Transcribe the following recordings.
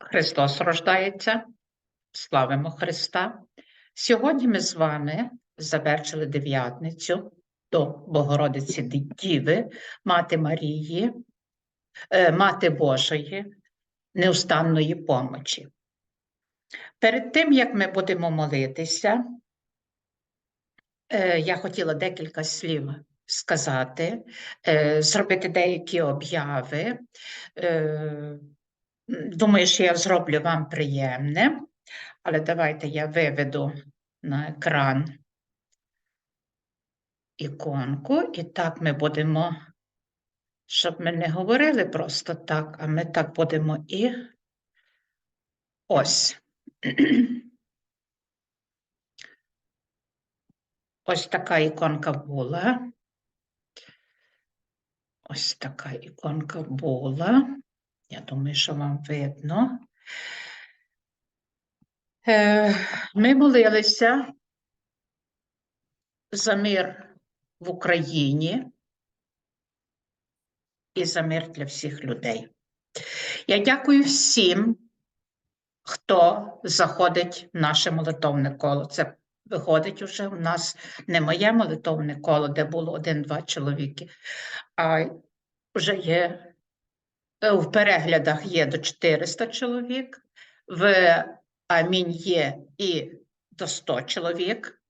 Христос рождається, славимо Христа. Сьогодні ми з вами завершили дев'ятницю до Богородиці Діви, Мати Марії, е, Мати Божої, неустанної помочі. Перед тим, як ми будемо молитися, е, я хотіла декілька слів сказати, е, зробити деякі обяви. Думаю, що я зроблю вам приємне, але давайте я виведу на екран іконку, і так ми будемо, щоб ми не говорили просто так, а ми так будемо і ось. Ось така іконка була. Ось така іконка була. Я думаю, що вам видно. Е, Ми молилися за мир в Україні і за мир для всіх людей. Я дякую всім, хто заходить в наше молитовне коло. Це виходить уже у нас не моє молитовне коло, де було один-два чоловіки, а вже є в переглядах є до 400 чоловік, в Амінь є і до 100 чоловік,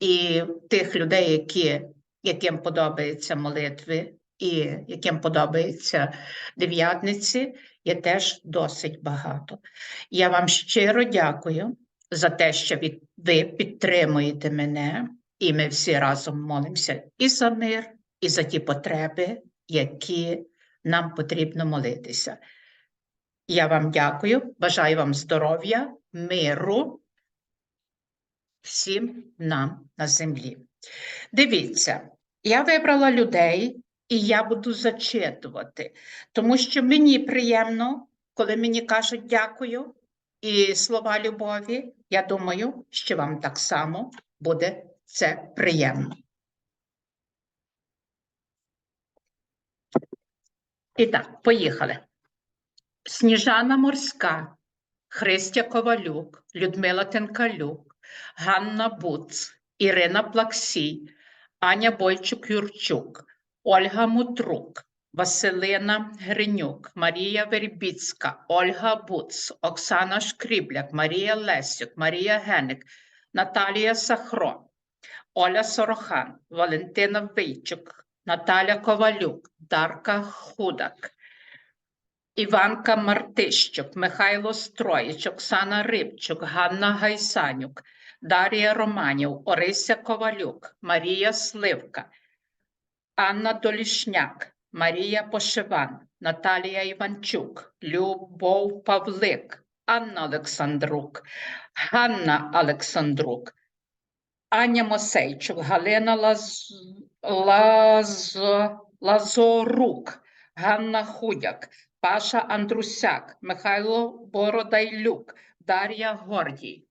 і тих людей, які, яким подобаються молитви, і яким подобаються дев'ятниці, є теж досить багато. Я вам щиро дякую за те, що від- ви підтримуєте мене, і ми всі разом молимося і за мир, і за ті потреби, які нам потрібно молитися. Я вам дякую, бажаю вам здоров'я, миру всім нам на землі. Дивіться, я вибрала людей, і я буду зачитувати, тому що мені приємно, коли мені кажуть дякую і слова любові. Я думаю, що вам так само буде це приємно. І так, поїхали. Сніжана Морська, Христя Ковалюк, Людмила Тенкалюк, Ганна Буц, Ірина Плаксій, Аня Бойчук-Юрчук, Ольга Мутрук, Василина Гринюк, Марія Вербіцька, Ольга Буц, Оксана Шкрібляк, Марія Лесюк, Марія Геник, Наталія Сахро, Оля Сорохан, Валентина Вийчук, Наталя Ковалюк, Дарка Худак, Іванка Мартищук, Михайло Строїч, Оксана Рибчук, Ганна Гайсанюк, Дар'я Романів, Орися Ковалюк, Марія Сливка, Анна Долішняк, Марія Пошиван, Наталія Іванчук, Любов Павлик, Анна Олександрук, Ганна Олександрук, Аня Мосейчук, Галина Лаз... Лаз... Лазорук, Ганна Худяк, Паша Андрусяк, Михайло Бородайлюк, Дар'я Гордій,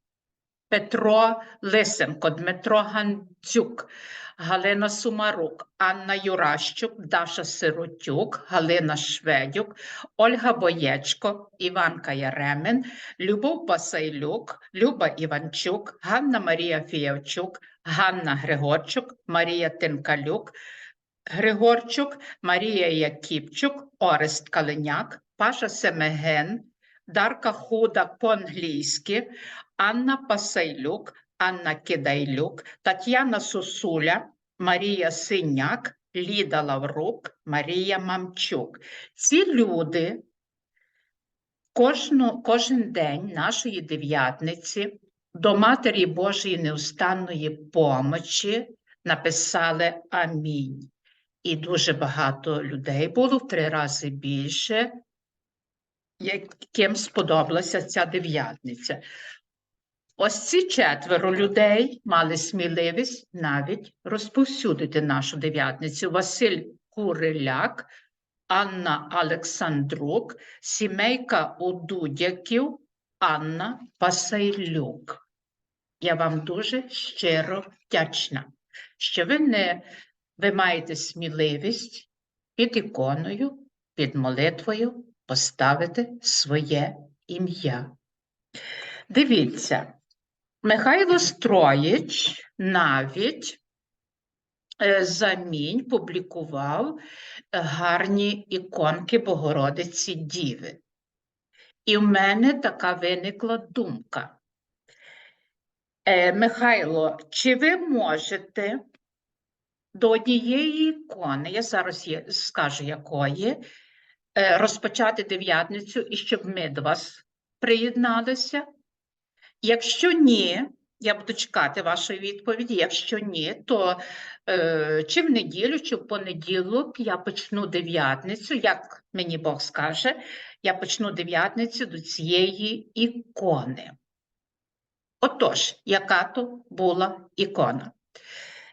Петро Лисенко, Дмитро Гандзюк, Галина Сумарук, Анна Юращук, Даша Сиротюк, Галина Шведюк, Ольга Боєчко, Іванка Яремин, Любов Басайлюк, Люба Іванчук, Ганна Марія Фіявчук, Ганна Григорчук, Марія Тинкалюк, Григорчук, Марія Якіпчук, Орест Калиняк, Паша Семеген, Дарка Худак по-англійськи, Анна Пасайлюк, Анна Кидайлюк, Тетяна Сусуля, Марія Синяк, Ліда Лаврук, Марія Мамчук. Ці люди кожну, кожен день нашої дев'ятниці до Матері Божої неустанної помочі написали Амінь. І дуже багато людей було в три рази більше, яким сподобалася ця дев'ятниця. Ось ці четверо людей мали сміливість навіть розповсюдити нашу дев'ятницю. Василь Куриляк, Анна Олександрук, сімейка Удудяків, Анна Пасайлюк. Я вам дуже щиро вдячна, що ви не ви маєте сміливість під іконою, під молитвою поставити своє ім'я. Дивіться, Михайло Строїч навіть е, замінь публікував гарні іконки Богородиці Діви. І в мене така виникла думка. Е, Михайло, чи ви можете до однієї ікони, я зараз є, скажу якої, е, розпочати дев'ятницю і щоб ми до вас приєдналися? Якщо ні, я буду чекати вашої відповіді. Якщо ні, то е, чи в неділю, чи в понеділок я почну дев'ятницю, як мені Бог скаже, я почну дев'ятницю до цієї ікони. Отож, яка то була ікона?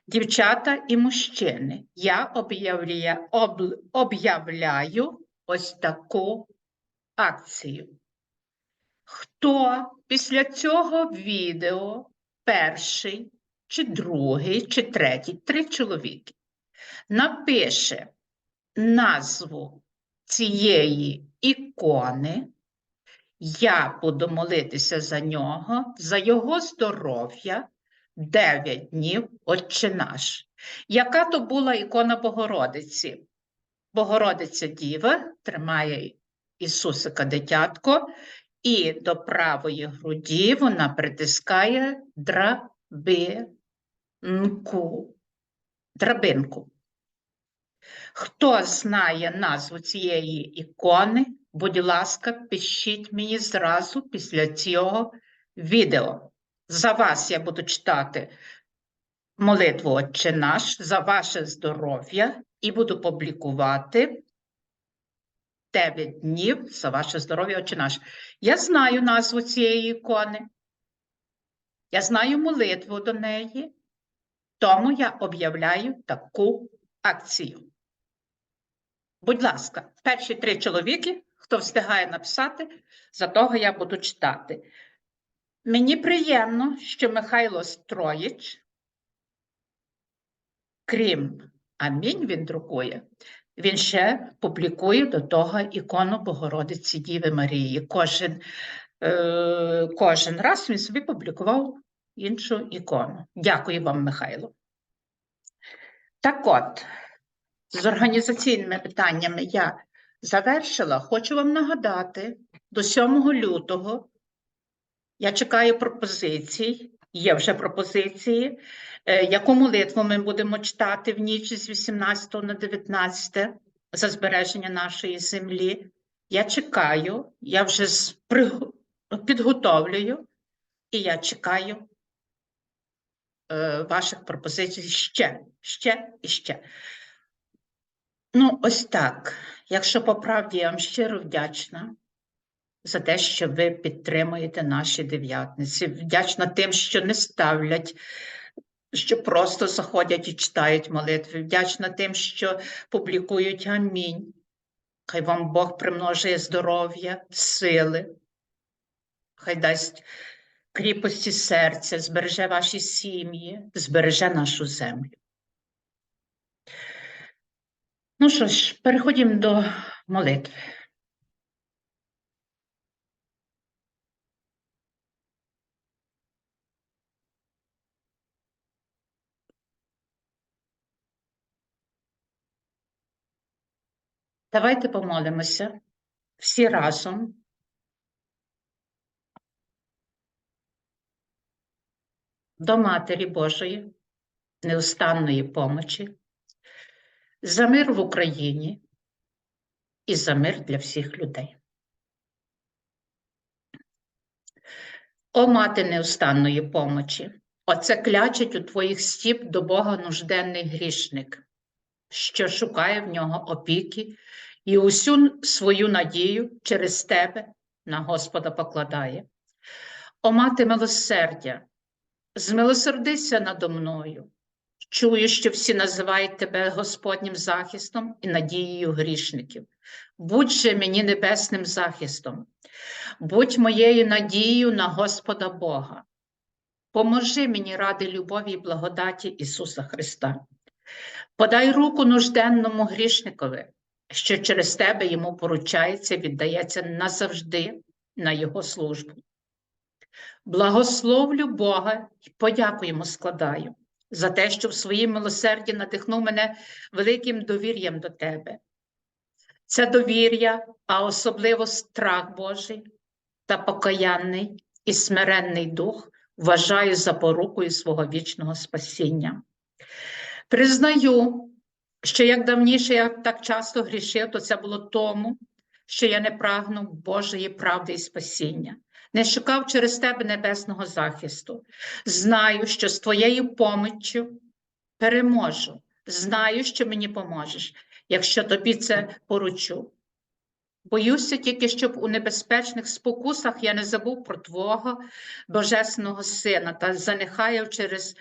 Дівчата і мужчини, я об'являю, об- ось таку акцію. Хто після цього відео перший, чи другий, чи третій, три чоловіки, напише назву цієї ікони, я буду молитися за нього, за його здоров'я 9 днів Отче наш. Яка то була ікона Богородиці? Богородиця Діва тримає Ісусика дитятко, і до правої груді вона притискає драбинку. Драбинку. Хто знає назву цієї ікони, будь ласка, пишіть мені зразу після цього відео. За вас я буду читати молитву Отче наш, за ваше здоров'я і буду публікувати 9 днів за ваше здоров'я, Отче наш. Я знаю назву цієї ікони. Я знаю молитву до неї, тому я об'являю таку акцію. Будь ласка, перші три чоловіки, хто встигає написати, за того я буду читати. Мені приємно, що Михайло Строїч, крім Амінь, він друкує, він ще публікує до того ікону Богородиці Діви Марії. Кожен, е, кожен раз він собі публікував іншу ікону. Дякую вам, Михайло. Так от, з організаційними питаннями я завершила. Хочу вам нагадати, до 7 лютого я чекаю пропозицій, є вже пропозиції, е, яку молитву ми будемо читати в ніч з 18 на 19 за збереження нашої землі. Я чекаю, я вже підготовлюю, і я чекаю е, ваших пропозицій ще, ще і ще. Ну, ось так. Якщо по правді, я вам щиро вдячна за те, що ви підтримуєте наші дев'ятниці. Вдячна тим, що не ставлять, що просто заходять і читають молитви. Вдячна тим, що публікують амінь. Хай вам Бог примножує здоров'я, сили, хай дасть кріпості серця, збереже ваші сім'ї, збереже нашу землю. Ну що ж, переходимо до молитви. Давайте помолимося всі разом. До Матері Божої, неустанної помочі, за мир в Україні і за мир для всіх людей. О мати неустанної помочі, оце клячить у твоїх стіп до Бога нужденний грішник, що шукає в нього опіки і усю свою надію через тебе на Господа покладає. О мати милосердя, змилосердися надо мною. Чую, що всі називають тебе Господнім захистом і надією грішників. Будь же мені небесним захистом, будь моєю надією на Господа Бога. Поможи мені ради любові і благодаті Ісуса Христа. Подай руку нужденному грішникові, що через тебе йому поручається, віддається назавжди на Його службу. Благословлю Бога і подяку йому складаю за те, що в своїм милосерді надихнув мене великим довір'ям до тебе. Це довір'я, а особливо страх Божий та покаянний і смиренний дух вважаю запорукою свого вічного спасіння. Признаю, що як давніше я так часто грішив, то це було тому, що я не прагнув Божої правди і спасіння, не шукав через тебе небесного захисту. Знаю, що з твоєю поміччю переможу. Знаю, що мені поможеш, якщо тобі це поручу. Боюся тільки, щоб у небезпечних спокусах я не забув про Твого Божественного Сина та занехаяв через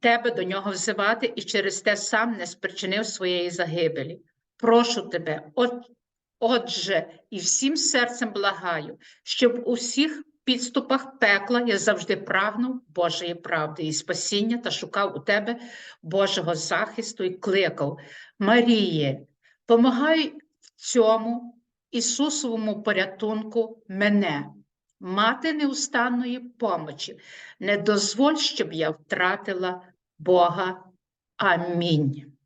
тебе до нього взивати і через те сам не спричинив своєї загибелі. Прошу тебе, от, отже, і всім серцем благаю, щоб у всіх підступах пекла я завжди прагнув Божої правди і спасіння та шукав у тебе Божого захисту і кликав. Маріє, помагай в цьому Ісусовому порятунку мене, мати неустанної помочі. Не дозволь, щоб я втратила Бога. Амінь.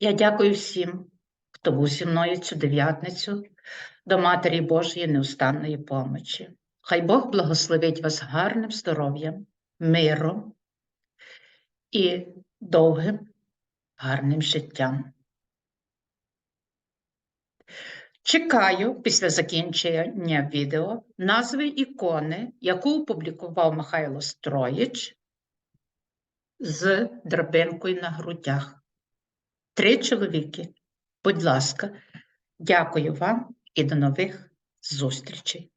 Я дякую всім, хто був зі мною цю дев'ятницю до Матері Божої неустанної помочі. Хай Бог благословить вас гарним здоров'ям, миром і довгим, гарним життям. Чекаю після закінчення відео назви ікони, яку опублікував Михайло Строїч з драбинкою на грудях. Три чоловіки. Будь ласка, дякую вам і до нових зустрічей.